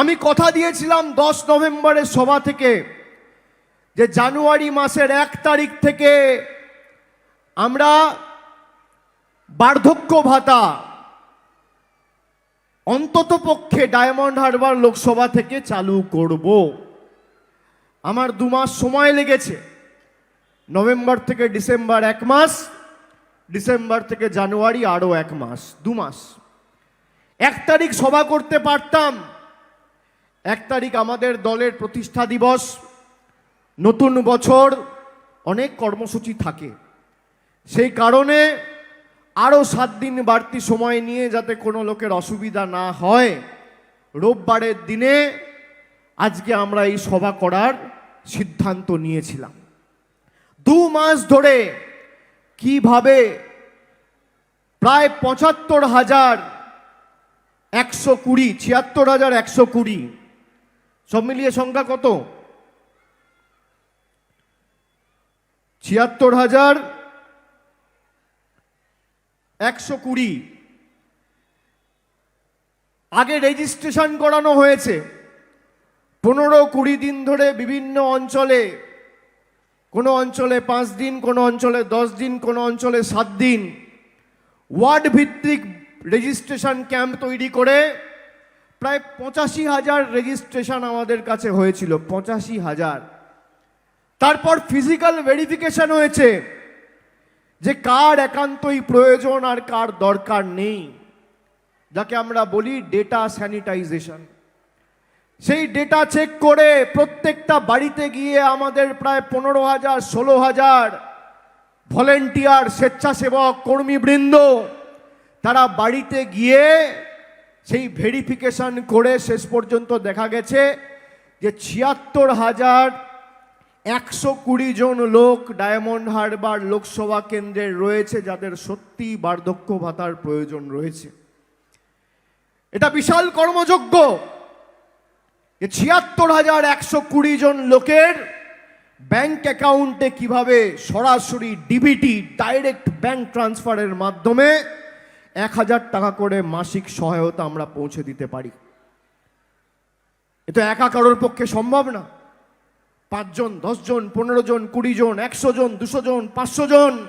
আমি কথা দিয়েছিলাম দশ নভেম্বরের সভা থেকে যে জানুয়ারি মাসের এক তারিখ থেকে আমরা বার্ধক্য ভাতা অন্তত পক্ষে ডায়মন্ড হারবার লোকসভা থেকে চালু করব। আমার দু মাস সময় লেগেছে। নভেম্বর থেকে ডিসেম্বর এক মাস, ডিসেম্বর থেকে জানুয়ারি আরও এক মাস, দু মাস। এক তারিখ সভা করতে পারতাম এক তারিখ আমাদের দলের প্রতিষ্ঠা দিবস। নতুন বছর, অনেক কর্মসূচি থাকে। সেই কারণে আরও সাত দিন বাড়তি সময় নিয়ে যাতে কোনো লোকের অসুবিধা না হয়, রোববারের দিনে আজকে আমরা এই সভা করার সিদ্ধান্ত নিয়েছিলাম। দু মাস ধরে কীভাবে প্রায় পঁচাত্তর হাজার একশো কুড়ি, ছিয়াত্তর হাজার একশো কুড়ি সব মিলিয়ে সংখ্যা কত? ছিয়াত্তর হাজার একশো কুড়ি। আগে রেজিস্ট্রেশন করানো হয়েছে। পনেরো কুড়ি দিন ধরে বিভিন্ন অঞ্চলে, কোনো অঞ্চলে পাঁচ দিন, কোনো অঞ্চলে দশ দিন, কোনো অঞ্চলে সাত দিন। ওয়ার্ড ভিত্তিক রেজিস্ট্রেশন ক্যাম্প তৈরি করে প্রায় পঁচাশি হাজার রেজিস্ট্রেশন আমাদের কাছে হয়েছিল, পঁচাশি হাজার। তারপর ফিজিক্যাল ভেরিফিকেশন হয়েছে যে কার একান্তই প্রয়োজন আর কার দরকার নেই, যাকে আমরা বলি ডেটা স্যানিটাইজেশন সেই ডেটা চেক করে প্রত্যেকটা বাড়িতে গিয়ে আমাদের প্রায় পনেরো হাজার, ষোলো হাজার ভলেন্টিয়ার স্বেচ্ছাসেবক কর্মীবৃন্দ, তারা বাড়িতে গিয়ে সেই ভেরিফিকেশন করে শেষ পর্যন্ত দেখা গেছে যে ছিয়াত্তর হাজার একশো কুড়ি জন লোক ডায়মন্ড হারবার লোকসভা কেন্দ্রে রয়েছে, যাদের সত্যি বার্ধক্য ভাতার প্রয়োজন রয়েছে। এটা বিশাল কর্মযোগ্য যে ছিয়াত্তর হাজার একশো কুড়ি জন লোকের ব্যাংক অ্যাকাউন্টে কীভাবে সরাসরি ডিবিটি, ডাইরেক্ট ব্যাংক ট্রান্সফারের মাধ্যমে এক হাজার টাকা করে মাসিক সহায়তা আমরা পৌঁছে দিতে পারি। এটা একা কারোর পক্ষে সম্ভব না। পাঁচজন, দশজন পনেরো জন কুড়ি জন একশো জন দুশো জন পাঁচশো জন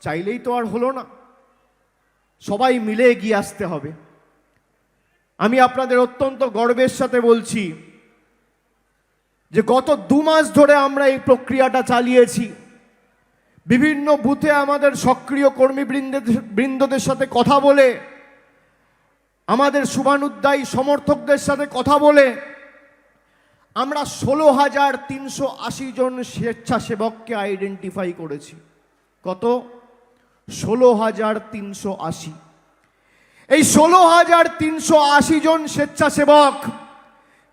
চাইলেই তো আর হলো না। সবাই মিলে এগিয়ে আসতে হবে। আমি আপনাদের অত্যন্ত গর্বের সাথে বলছি যে গত দু মাস ধরে আমরা এই প্রক্রিয়াটা চালিয়েছি। বিভিন্ন বুথে আমাদের সক্রিয় কর্মীবৃন্দের বৃন্দদের সাথে কথা বলে, আমাদের শুভানুদ্দায়ী সমর্থকদের সাথে কথা বলে, আমরা ষোলো হাজার তিনশো আশি জন স্বেচ্ছাসেবককে আইডেন্টিফাই করেছি। কত? ষোলো হাজার তিনশো আশি। এই ষোলো হাজার তিনশো আশি জন স্বেচ্ছাসেবক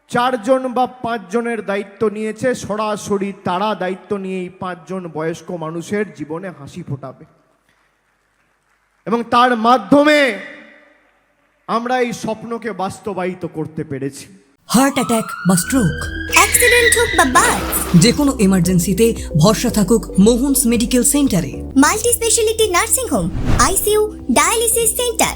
চারজন বা পাঁচজনের দায়িত্ব নিয়েছে সরাসরি তারা দায়িত্ব নিয়ে এই পাঁচজন বয়স্ক মানুষের জীবনে হাসি ফোটাবে। এবং তার মাধ্যমে আমরা এই স্বপ্নকে বাস্তবায়িত করতে পেরেছি। হার্ট অ্যাটাক বা স্ট্রোক অ্যাক্সিডেন্ট হোক বা বার্থ যে কোনো এমার্জেন্সিতে ভরসা থাকুক মোহনস মেডিকেল সেন্টারে। Multi speciality nursing home ICU dialysis centre